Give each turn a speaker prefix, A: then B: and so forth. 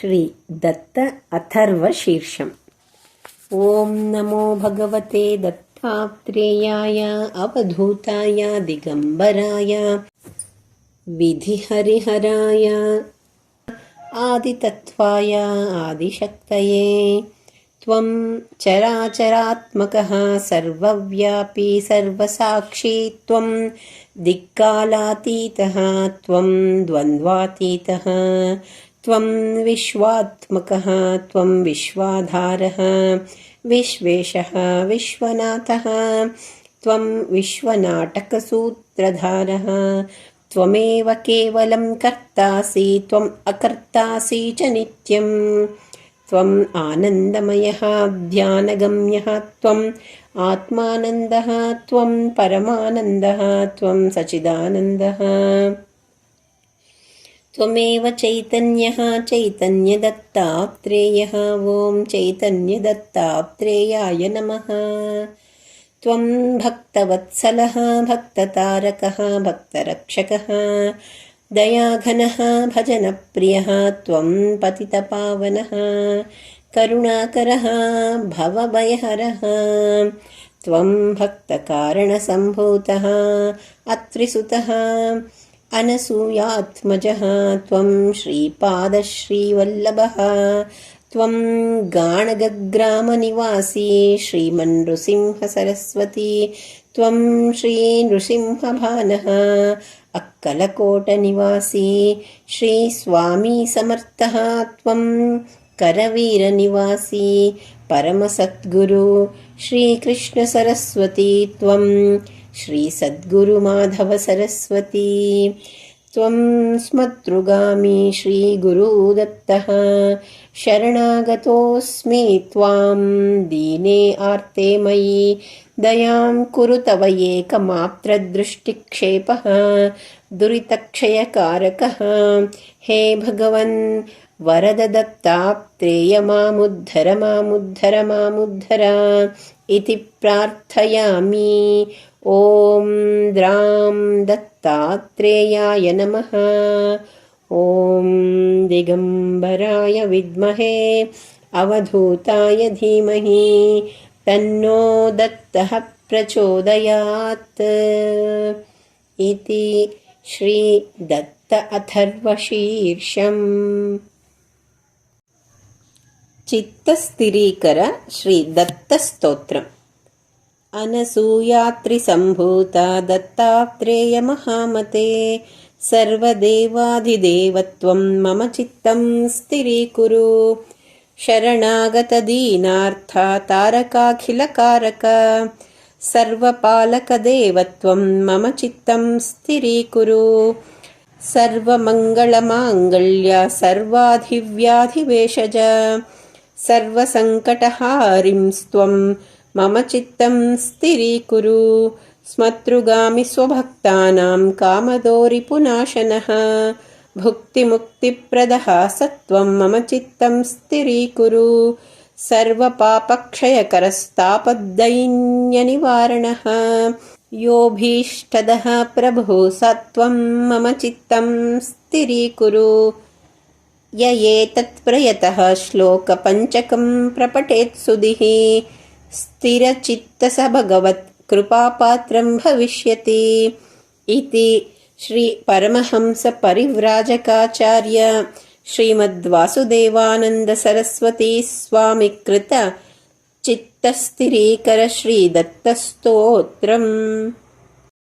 A: श्रीदत्त अथर्वशीर्षम्। ॐ नमो भगवते दत्तात्रेयाय, अवधूताय, दिगम्बराय, विधिहरिहराय, आदितत्त्वाय, आदिशक्तये। त्वं चराचरात्मकः, सर्वव्यापी, सर्वसाक्षी, त्वं दिक्कालातीतः, त्वं द्वन्द्वातीतः। त्वं विश्वात्मकः त्वं विश्वाधारः विश्वेशः विश्वनाथः त्वं विश्वनाटकसूत्रधारः त्वमेव केवलं कर्तासि त्वम् अकर्तासि च नित्यम् त्वम् आनन्दमयः ध्यानगम्यः त्वम् आत्मानन्दः त्वं परमानन्दः त्वं सचिदानन्दः त्वमेव चैतन्यः चैतन्यदत्तात्रेयः। ॐ चैतन्यदत्तात्रेयाय नमः। त्वं भक्तवत्सलः, भक्ततारकः, भक्तरक्षकः, दयाघनः, भजनप्रियः, त्वं पतितपावनः, करुणाकरः, भवभयहरः, त्वं भक्तकारणसम्भूतः, अत्रिसुतः अनसूयात्मजः त्वं श्रीपादश्रीवल्लभः त्वं गाणगग्रामनिवासी श्रीमन्नृसिंहसरस्वती त्वं श्रीनृसिंहभानः अक्कलकोटनिवासी श्रीस्वामीसमर्थः त्वं करवीरनिवासी परमसद्गुरु श्रीकृष्णसरस्वती त्वं श्रीसद्गुरुमाधवसरस्वती। त्वं स्मतृगामी श्रीगुरुदत्तः। शरणागतोऽस्मि त्वां। दीने आर्ते मयि। दयां कुरु तव एकमात्रदृष्टिक्षेपः। दुरितक्षयकारकः। हे भगवन् वरददत्ताप्त्रेय मामुद्धर मामुद्धर मामुद्धर इति प्रार्थयामि ॐ द्रां दत्तात्रेयाय नमः। ॐ दिगम्बराय विद्महे अवधूताय धीमहि तन्नो दत्तः प्रचोदयात्। इति श्रीदत्त अथर्वशीर्षम्। चित्तस्थिरीकर श्रीदत्तस्तोत्रम् अनसूयात्रिसम्भूता दत्तात्रेयमहामते। सर्वदेवाधिदेवत्वं मम चित्तं स्थिरीकुरु। शरणागतदीनार्था तारकाखिलकारक। सर्वपालकदेवत्वं मम चित्तं स्थिरीकुरु। सर्वमङ्गलमाङ्गल्य सर्वाधिव्याधिवेशज सर्वसङ्कटहारिंस्त्वं मम चित्तं स्थिरीकुरु स्मतृगामि स्वभक्तानां कामदोरिपुनाशनः। भुक्तिमुक्तिप्रदः सत्त्वं मम चित्तं स्थिरीकुरु। सर्वपापक्षयकरस्तापदैन्यनिवारणः। योऽभीष्टदः प्रभुः सत्त्वं मम चित्तं स्थिरीकुरु। य एतत्प्रयतः श्लोकपञ्चकं స్థిరచిత్తస భగవత్ కృపాపాత్రం భవిష్యతి ఇది శ్రీ పరమహంస పరివ్రాజకాచార్య శ్రీమద్వాసుదేవానంద సరస్వతీ స్వామి కృత చిత్తస్థిరీకర శ్రీదత్తస్తోత్రం